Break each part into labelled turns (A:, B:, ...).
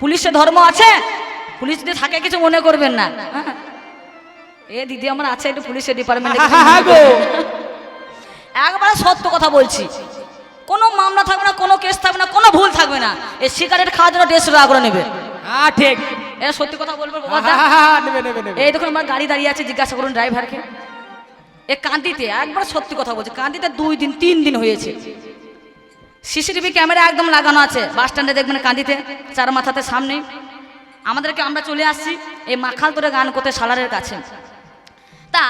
A: পুলিশে ধর্ম আছে? পুলিশ যদি থাকে কিছু মনে করবেন না। হ্যাঁ। এ দিদি আমার আছে একটু পুলিশের ডিপার্টমেন্টে
B: হ্যাঁ গো।
A: একবারে সত্য কথা বলছি। কোনো মামলা থাকবে না কোনো কেস থাকবে না কোনো ভুল থাকবে না। এই সিগারেট খাওয়ার জন্য দেড়শো টাকা করে নেবে।
B: হ্যাঁ ঠিক।
A: এটা সত্যি কথা বলব
B: হ্যাঁ, হ্যাঁ, হ্যাঁ,
A: এই দেখুন আমার গাড়ি দাঁড়িয়ে আছে জিজ্ঞাসা করুন ড্রাইভারকে এ কান্দিতে একবার সত্যি কথা বলছে কান্দিতে দুই দিন তিন দিন হয়েছে। সিসিটিভি ক্যামেরা একদম লাগানো আছে। বাস স্ট্যান্ডে দেখবেন কান্দিতে চার মাথাতে সামনে। আমাদেরকে আমরা চলে আসছি এই মাখাল তোরে গান করতে সালারের কাছে। তা,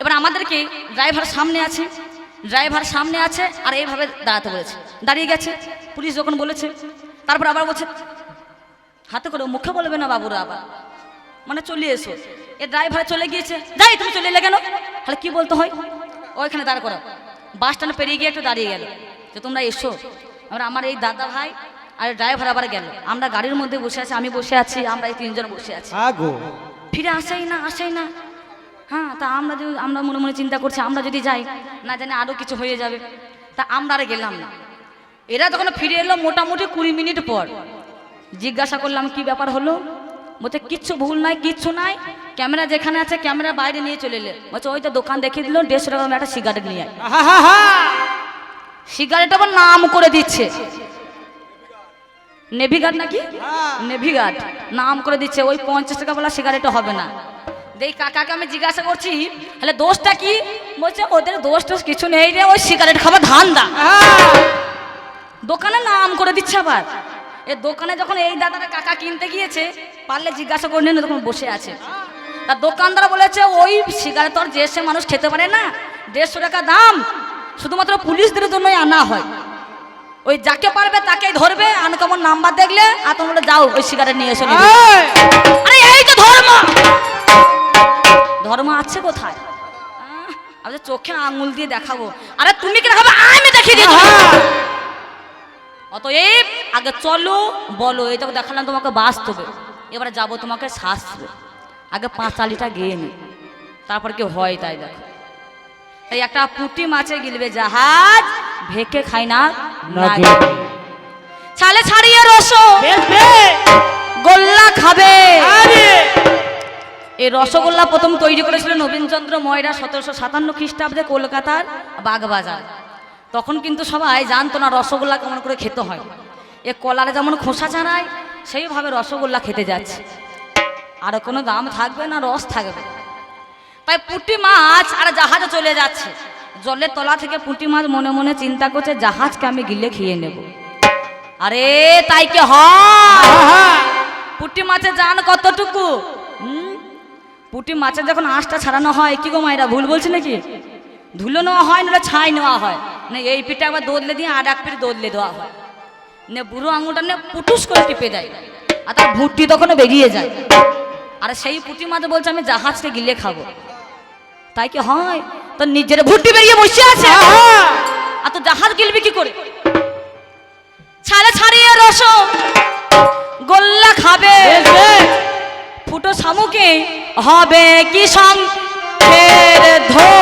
A: এবার আমাদেরকে ড্রাইভার সামনে আছে, ড্রাইভার সামনে আছে, আর এইভাবে দাঁড়াতে বলেছে। দাঁড়িয়ে গেছে, পুলিশ যখন বলেছে, তারপর আবার বলছে, হাতে করে মুখে বলবে না বাবুরা আবার। মানে চলে এসো। এ ড্রাইভার চলে গিয়েছে, যাই, তুমি চলে এলে কেন? তাহলে কি বলতে হয়? ওইখানে দাঁড় করো বাস স্ট্যান্ড পেরিয়ে গিয়ে একটু দাঁড়িয়ে গেল। যে তোমরা এসো। এবার আমার এই দাদা ভাই আর ড্রাইভার আবার গেল। আমরা গাড়ির মধ্যে বসে আছি আমি বসে আছি আমরা এই তিনজন বসে আছি। ফিরে আসেই না আসেই না। হ্যাঁ তা আমরা যদি আমরা মনে মনে চিন্তা করছি আমরা যদি যাই না জানি আরও কিছু হয়ে যাবে। তা আমরা আর গেলাম না। এরা যখন ফিরে এলো মোটামুটি কুড়ি মিনিট পর জিজ্ঞাসা করলাম কি ব্যাপার হলো? বলছে কিচ্ছু ভুল নাই কিচ্ছু নাই। ক্যামেরা যেখানে আছে ক্যামেরা বাইরে নিয়ে চলে এলে। বলছে ওই তো দোকান দেখিয়ে দিল দেড়শো টাকা একটা সিগারেট নিয়ে আয়। সিগারেট আবার নাম করে দিচ্ছে। নেভিগার্ড নাকি?
B: হ্যাঁ।
A: নেভিগার্ড। নাম করে দিচ্ছে ওই পঞ্চাশ টাকা বলা সিগারেট হবে না। দেই কাকাকে আমি জিজ্ঞাসা করছি তাহলে দোষটা কি? বলছে ওদের দোষ টোষ কিছু নেই রে ওই সিগারেট খাবার ধান্দা।
B: হ্যাঁ।
A: দোকানে নাম করে দিচ্ছে আবার। এ দোকানে যখন এই দাদারা কাকা কিনতে গিয়েছে পারলে জিজ্ঞাসা করে নিন তখন বসে আছে। তা দোকানদার বলেছে ওই সিগারেট তো আর যে সে মানুষ খেতে পারে না দেড়শো টাকা দাম শুধুমাত্র পুলিশদের জন্যই আনা হয়। ওই যাকে পারবে তাকেই ধরবে আনকমন নাম্বার দেখলে আর তোমরা যাও ওই সিগারেট নিয়ে এসে! আরে এই তো ধর্ম! ধর্ম আছে কোথায়? আহ, আমি চোখে আঙুল দিয়ে দেখাবো। আরে তুমি কি দেখাবে? আমি দেখিয়ে দিই
B: হ্যাঁ।
A: অতএব আগে চলো বলো এই তো দেখালাম তোমাকে বাস্তবে। এবারে যাব তোমাকে শাস্ত্রে। আগে পাঁচালিটা গিয়ে নি। তারপর কি হয় তাই দেখো। এই একটা পুঁটি মাছে গিলবে জাহাজ ভেকে খাই না। ছালে ছাড়িয়ে রসো। গোল্লা খাবে। এই রসগোল্লা প্রথম তৈরি করেছিল নবীনচন্দ্র ময়রা সতেরোশো সাতান্ন খ্রিস্টাব্দে কলকাতার বাগবাজার। তখন কিন্তু সবাই জানতো না রসগোল্লা কেমন করে খেতে হয়। এ কলারে যেমন খোসা ছাড়ায় সেইভাবে রসগোল্লা খেতে যাচ্ছে। আর কোনো দাম থাকবে না রস থাকবে। তাই পুঁটি মাছ আর জাহাজে চলে যাচ্ছে। জলের তলা থেকে পুঁটি মাছ মনে মনে চিন্তা করছে, জাহাজকে আমি গিলে খেয়ে নেব। আরে, তাই কি। পুঁটি মাছের জান কতটুকু? পুঁটি মাছের যখন আঁশটা ছাড়ানো হয়, কি গো মায়েরা, ভুল বলছি নাকি? ধুলো নেওয়া হয় না ছাই নেওয়া হয়। না, এই পিঠে একবার দোদলে দিয়ে আর এক পিঠে দোদলে দেওয়া হয়। নে, বুড়ো আঙুলটা নে, পুটুস করে টিপে দেয়। আর তার ভুট্টি তখন বেরিয়ে যায়। আর, সেই পুঁটি মাছ বলছে, আমি জাহাজকে গিলে খাব। তাই কি হয়? তো নিজের ভুটি বেরিয়ে বসে আছে?
B: হ্যাঁ।
A: আর তো জাহাজ গিলবি কি করে? ছাড়ে ছাড়িয়ে রস গোল্লা খাবে। ফুটো শামুকে হবে কি সংখ্যের ধনে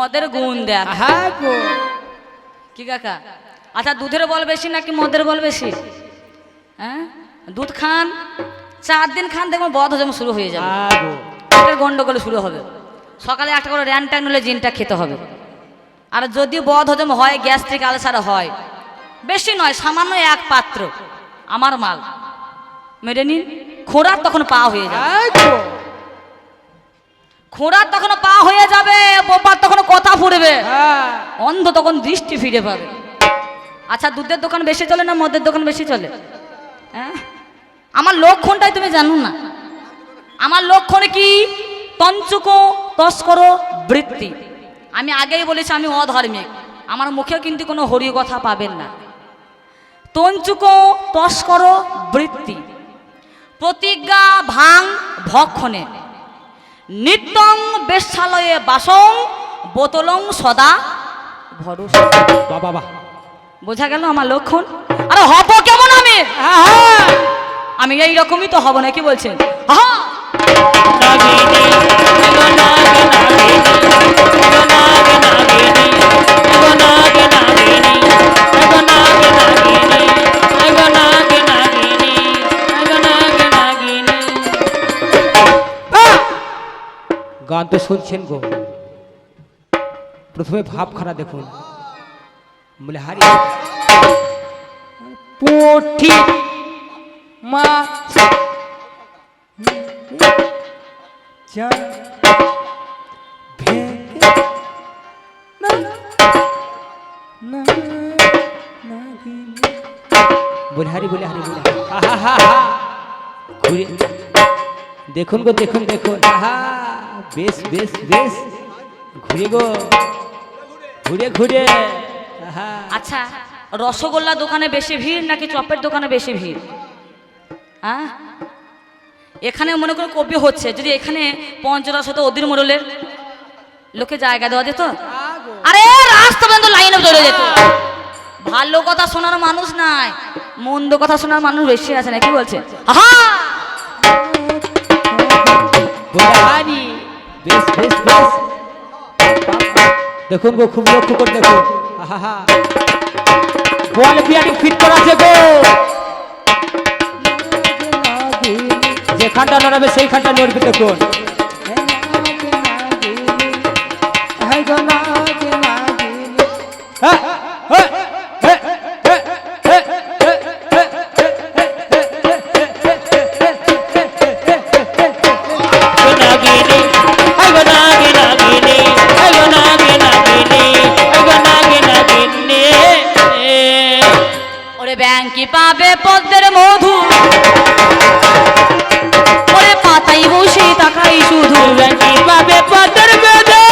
A: মদের গুণ দেখ।
B: হ্যাঁ গো।
A: কি কাকা? আচ্ছা দুধের বল বেশি নাকি মদের বল বেশি? হ্যাঁ? দুধ খান চার দিন খান দেখবেন বদ হজম শুরু হয়ে যাবে। পেটের গন্ডগোল শুরু হবে। সকালে একটা করে র্যান ট্যান হলে জিনটা খেতে হবে। আর যদি বদ হজম হয় গ্যাস্ট্রিক আলসার হয় বেশি নয় সামান্য এক পাত্র। আমার মাল। মেরে নিন খোঁড়ার তখন পা হয়ে
B: তো।
A: খোঁড়ার তখন পা হয়ে যাবে বোপার তখন কথা ফুরবে
B: হ্যাঁ।
A: অন্ধ তখন দৃষ্টি ফিরে পাবে। আচ্ছা দুধের দোকান বেশি চলে না মদের দোকান বেশি চলে? হ্যাঁ? আমার লক্ষণটাই তুমি জানো না। আমার লক্ষণে কি? তঞ্চুক তস্কর বৃত্তি। আমি আগেই বলেছি আমি অধার্মিক। আমার মুখে কিন্তু কোনো হরি কথা পাবেন না। তঞ্চুক তস্কর বৃত্তি। প্রতিজ্ঞা ভাং ভক্ষণে। নিত্যং বেশালয়ে বাসং বোতলং সদা ভরসা
B: বাবা বাবা
A: বোঝা গেল আমার লক্ষণ? আরে হব কেমন আমি?
B: হ্যাঁ
A: আমি এই রকমই তো হব নাকি বলছেন? হ্যাঁ
B: গান তো শুনছেন গো। প্রথমে ভাবখানা দেখুন। বলে, হারি পুঠি মাছ। বলে, হারি বলে হারি, বলে। হা হা। ঘুরে দেখুন গো, দেখুন দেখুন। আহা। বেশ বেশ বেশ। ঘুরে গো। ঘুরে ঘুরে।
A: আচ্ছা রসগোল্লা দোকানে বেশি ভিড় নাকি চপের দোকানে বেশি ভিড়? হ্যাঁ এখানে মনে করো কপি হচ্ছে যদি এখানে পঞ্চরস হতো অধীর মোড়লের লোকে জায়গা দেওয়া যেত? আরে রাস্তা পর্যন্ত লাইনে চলে যেত। ভালো কথা শোনার মানুষ নাই মন্দ কথা শোনার মানুষ বেশি আছে না কি বলছে হ্যাঁ
B: দেখুন গো, খুব লক্ষ্য করে দেখুন। বল বিয়ারিং ফিট করা আছে গো? যেখানটা নড়াবে সেইখানটা নড়বে দেখুন।
A: পাবে পদ্মের মধু। ওরে পাতাই বসে তাকাই শুধু।
B: পাবে পদর বেদে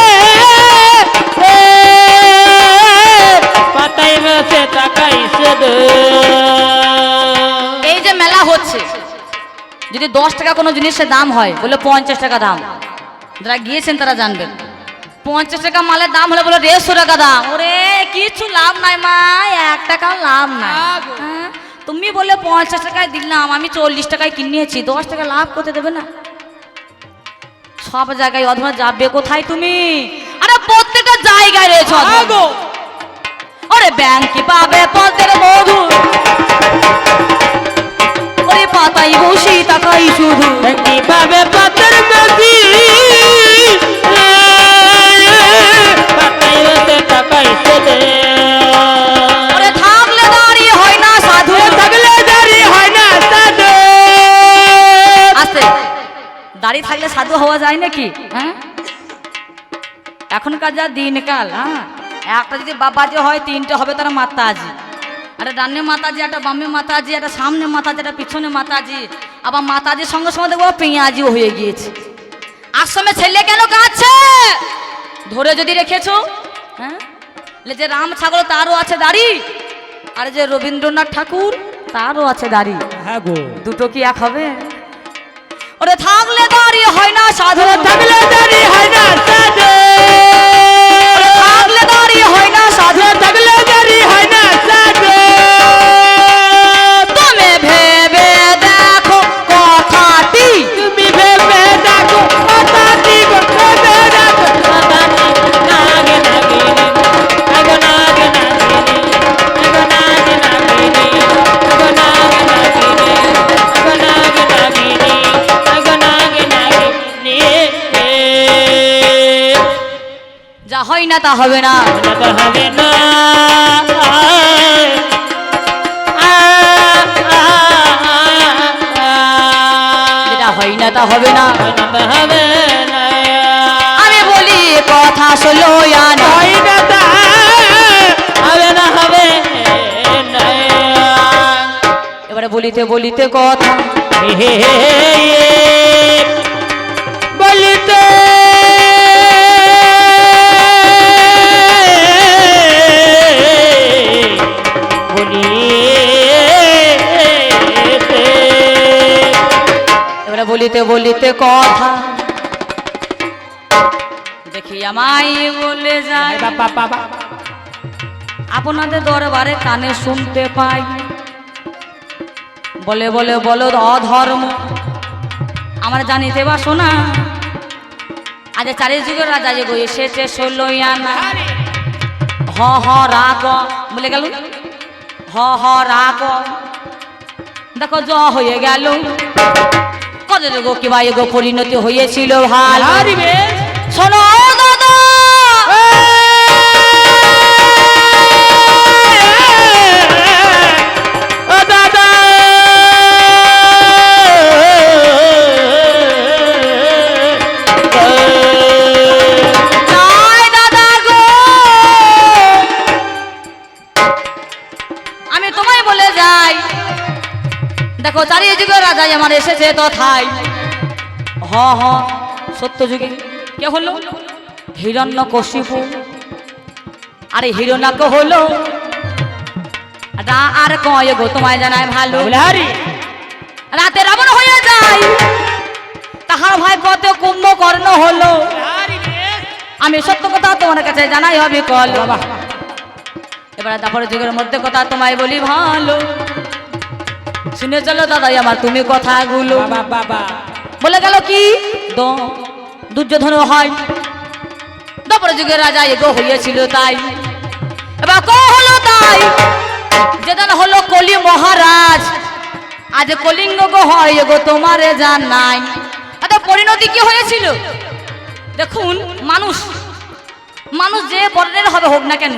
B: পাতাই বসে তাকাই শুধু।
A: এই যে মেলা হচ্ছে যদি দশ টাকা কোনো জিনিসের দাম হয় বলে পঞ্চাশ টাকা দাম। যারা গিয়েছেন তারা জানবেন। পঞ্চাশ টাকা মালের দাম হলে বলে দেড়শো টাকা দাম। ওরে কিছু লাভ নাই মা এক টাকাও লাভ নাই? তুমি বলে পঞ্চাশ টাকায় দিলাম আমি চল্লিশ টাকায় কিনিয়েছি দশ টাকা লাভ করতে দেবে না সব জায়গায় অধমা যাবে কোথায় তুমি আরে প্রত্যেকটা জায়গায় রয়েছে। ওরে ব্যাংকে পাবে পদের মধু ওরে পাতাই বসি তাকাই শুধু
B: রানী পাবে পদর বেদি পাতাই বসে তাকাই শুধু
A: দাঁড়িয়ে
B: থাকলে সাধু
A: হওয়া যায় নাকি? হ্যাঁ? এখনকার যা দিনকাল হ্যাঁ? একটা যদি বাবাজি হয় তিনটে হবে তার মাতাজি। একটা ডানে মাতাজি একটা বামে মাতাজি একটা সামনে মাতাজি একটা পিছনে মাতাজি। আবার মাতাজির সঙ্গে সঙ্গে দেখব পেঁয়াজিও হয়ে গিয়েছে। আশ্রমে ছেলে কেন কাঁদছে? ধরে যদি রেখেছো হ্যাঁ? যে রাম ছাগল তারও আছে দাড়ি আর যে রবীন্দ্রনাথ ঠাকুর তারও আছে দাড়ি।
B: হ্যাঁ গো।
A: দুটো কি এক হবে? ওরে থাকলে দাঁড়িয়ে হয় না সাধু।
B: থাকলে দাঁড়ি হয় না সাধু।
A: থাকলে দাঁড়িয়ে হয় না সাধু।
B: না।
A: তা হবে না।
B: হবে না না
A: তা হবে না।
B: হবে
A: আমি বলি কথা শোলো না।
B: হবে না হবে
A: এবারে বলিতে বলিতে কথা।
B: হে বাবা।
A: আপনাদের দরবারে কানে শুনতে পাই। বলে বলে বলো অধর্ম। আমার জানিতে বা শোনা আজ চারি যুগের রাজা যে গো এসেছে ষোলোই আনা। হ হ রাগ। বলে গেল? হ হ রাগ। দেখো জ হয়ে গেল। কত গো কিবা এগো পরিণতি হয়েছিল ভালো। শোনো রাজাই আমার এসেছে তথায়। হ হ সত্য যুগে। কে হলো? হিরণ্য কশিপু আরে হিরণ্যক হলো। রা আর কয় গো তোমায় জানায় ভালো। রাতে রাবণ হয়ে যায়। তাহার ভাই কত কুম্ভকর্ণ হলো। আমি সত্য কথা তোমার কাছে জানাই হবে কল। বাবা। এবার তারপরে যুগের মধ্যে কথা তোমায় বলি ভালো। শুনে চলো দাদাই আমার তুমি কথাগুলো।
B: বাবা
A: বলে গেল কি? দুর্যোধন হয়। তারপরে যুগের রাজা এগো হইয়াছিল তাই। এবার ক হলো তাই? যেদিন হলো কলি মহারাজ। আজ কলিঙ্গ গো হয় এগো তোমারে জান নাই। আচ্ছা পরিণতি কি হয়েছিল? দেখুন মানুষ মানুষ যে বর্ণের হবে হোক না কেন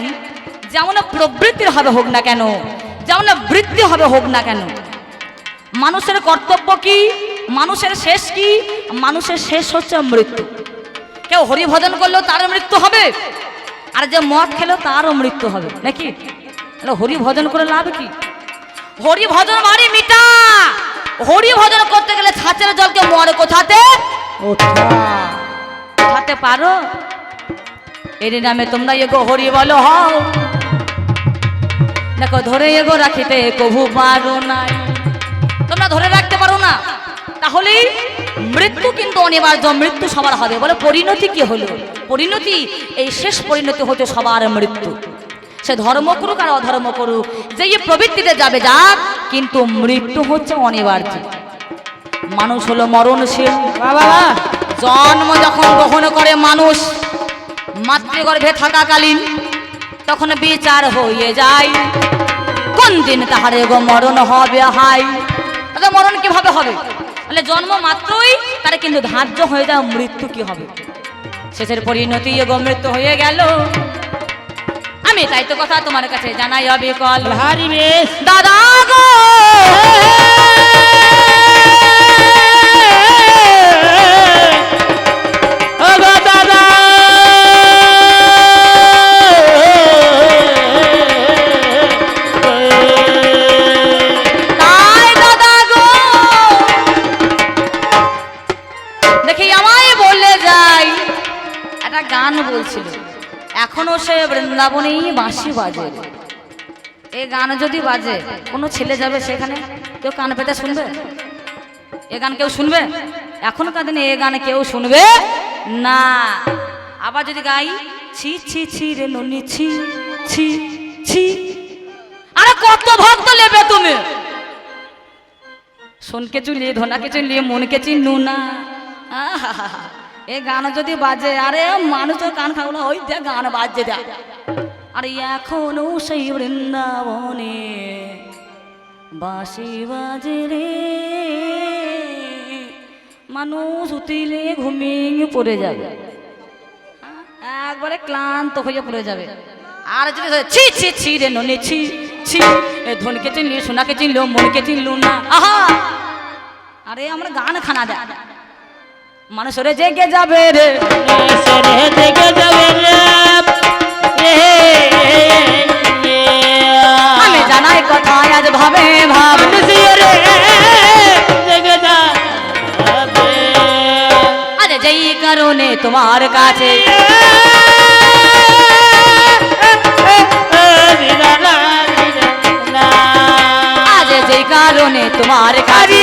A: যেমন প্রবৃত্তির হবে হোক না কেন যেমন বৃত্তি হবে হোক না কেন মানুষের কর্তব্য কি? মানুষের শেষ কি? মানুষের শেষ হচ্ছে মৃত্যু। কেউ হরি ভজন করলেও তার মৃত্যু হবে। আর যে মদ খেলো তারও মৃত্যু হবে। নাকি? হরি ভজন করে লাভ কি? হরি ভজন বাড়ি মিটা। হরি ভজন করতে গেলে ছাঁচের জলকে মরে কোথাতে? কোথাতে পারো? এর নামে তোমরা এগো হরি বলো, হও। দেখো, ধরে এগো রাখিতে, কভু পারো নাই। ধরে রাখতে পারো না। তাহলে মৃত্যু কিন্তু অনিবার্য মৃত্যু সবার হবে। বলে পরিণতি কি হলো? পরিণতি এই শেষ পরিণতি হতে সবার মৃত্যু। সে ধর্ম করুক আর অধর্ম করুক যে প্রবৃত্তিতে যাবে যাক কিন্তু মৃত্যু হচ্ছে অনিবার্য। মানুষ হলো মরণশীল।
B: বাবা!
A: জন্ম যখন গ্রহণ করে মানুষ মাতৃগর্ভে থাকাকালীন তখন বিচার হয়ে যায়। কোন দিন তাহার এগো মরণ হবে হাই আচ্ছা মরণ কীভাবে হবে? তাহলে জন্ম মাত্রই তার কিন্তু ধার্য হয়ে যাওয়া মৃত্যু কি হবে? শেষের পরিণতি এগো মৃত্যু হয়ে গেল। আমি তাই তো কথা তোমার কাছে জানাই হবে কল
B: হারি বেশ।
A: দাদা গো! বৃন্দাবনেই বাঁশি বাজে। এই গান যদি বাজে, কোনো ছেলে যাবে সেখানে? কেউ কান পেতে শুনবে? এ গান কেউ শুনবে? এখনকার দিনে এ গান কেউ শুনবে না। আবার যদি গাই, ছি ছি ছি রে ননি, ছি ছি ছি। আরে কত ভক্ত নেবে তুমি? শোনকে চুলিয়ে, ধনাকে চুলিয়ে, মনকে চিনু না। আহাহাহা। এ গান যদি বাজে, আরে মানুষের কান না ওই দেখ গান বাজছে দেখ আরে এখনও সেই বৃন্দাবনে বাঁশি বাজে রে। মানুষ উতিলে ঘুমিয়ে পড়ে যাবে। একবারে ক্লান্ত হয়ে পড়ে যাবে। আর যদি ছি ছি ছি রে ননি, ছি ছি, এ ধনকে চিনলি সোনাকে চিনলো মনকে চিনলু না। আহা! আরে আমরা গান খানা দেয় মানুষরে জেগে যাবে রে।
B: থেকে যাবে রে।
A: আমি জানাই কথা আজ ভাবে ভাব।
B: মানুষের রে জেগে যাবে
A: আজ যেই কারণে তোমার কাছে আজ যেই কারণে তোমার কাছে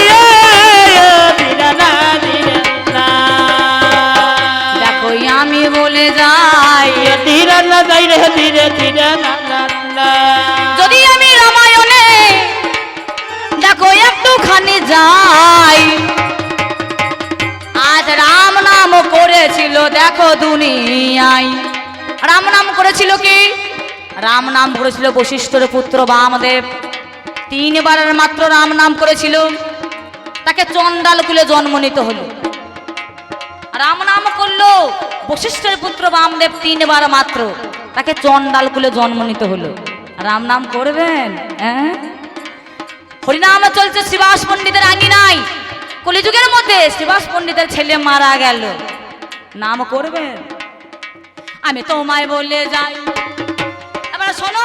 A: আমি বলে যাই যদি আমি রামায়ণে দেখো একটুখানি যাই আজ রাম নাম করেছিল দেখো দুনিয়ায়। রাম নাম করেছিল কি? রাম নাম করেছিল বশিষ্ঠর পুত্র বামদেব। তিনবারের মাত্র রাম নাম করেছিল। তাকে চন্ডাল কুলে জন্ম নিতে হলো। রাম নাম করল। বশিষ্ঠের পুত্র বামদেব তিনবার মাত্র। তাকে চন্ডাল কুলে জন্ম নিতে হলো। রাম নাম করবেন? হ্যাঁ? হরিনাম চলছে শিবাস পণ্ডিতের আঙ্গিনাই কলিযুগের মধ্যে শিবাস পণ্ডিতের ছেলে মারা গেল। নাম করবেন? আমি তোমায় বলে যাই। এবার শোনো